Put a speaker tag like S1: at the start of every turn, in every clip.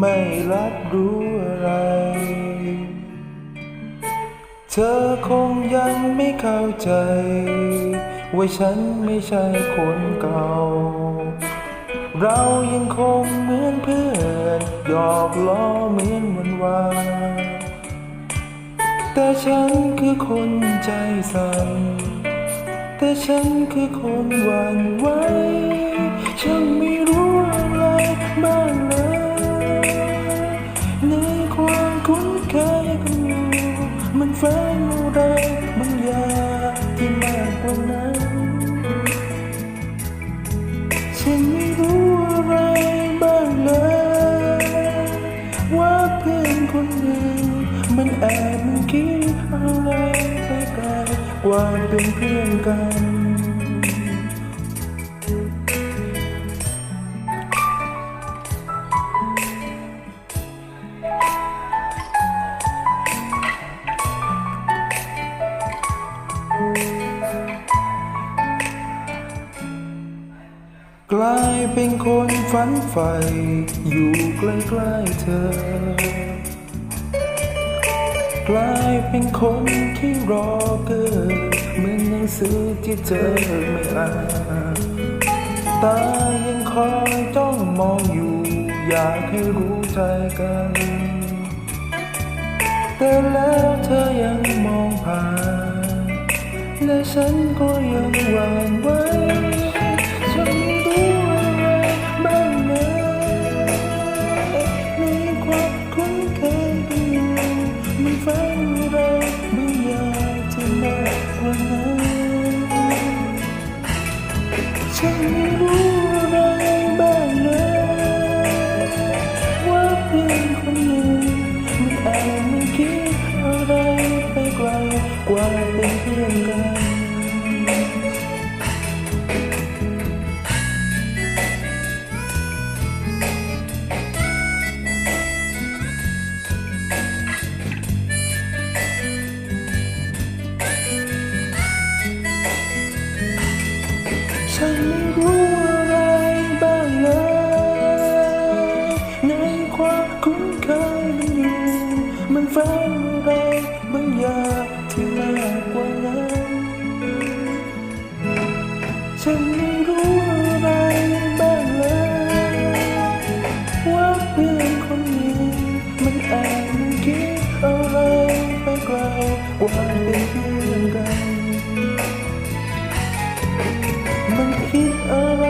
S1: ไม่รับรู้อะไร เธอคงยังไม่เข้าใจ ว่าฉันไม่ใช่คนเก่า เรายังคงเหมือนเพื่อนหยอกล้อเหมือนวันวานแต่ฉันคือคนใจสั่นแต่ฉันคือคนหวั่นไหว คุ้นเคยกันอยู่มันแฝงอะไรบางอย่างที่มากกว่านั้น ฉันไม่รู้อะไรบ้างเลย ว่าเพื่อนคนหนึ่งมันแอบมันคิดอะไรไปไกลกว่าเป็นเพื่อนกัน ลายเป็นคนฝันใฝ่อยู่ใกล้ๆเธอ กลายเป็นคนที่รอเกิดเหมือนหนังสือที่เธอไม่อ่านตายังคอยจ้องมองอยู่ อยากให้รู้ใจกัน แต่แล้วเธอยังมองผ่าน และฉันก็ยังหวั่นไหว มัน งอะไรบางอย่างที่มากกว่านั้น ฉันไม่รู้อะไรบ้างเลย ว่าเพื่อนคนนี้มันแอบมันคิดอะไรไปไกลกว่าเป็นเพื่อนกัน มันคิดอะไร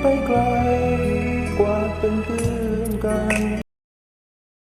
S1: ไปไกล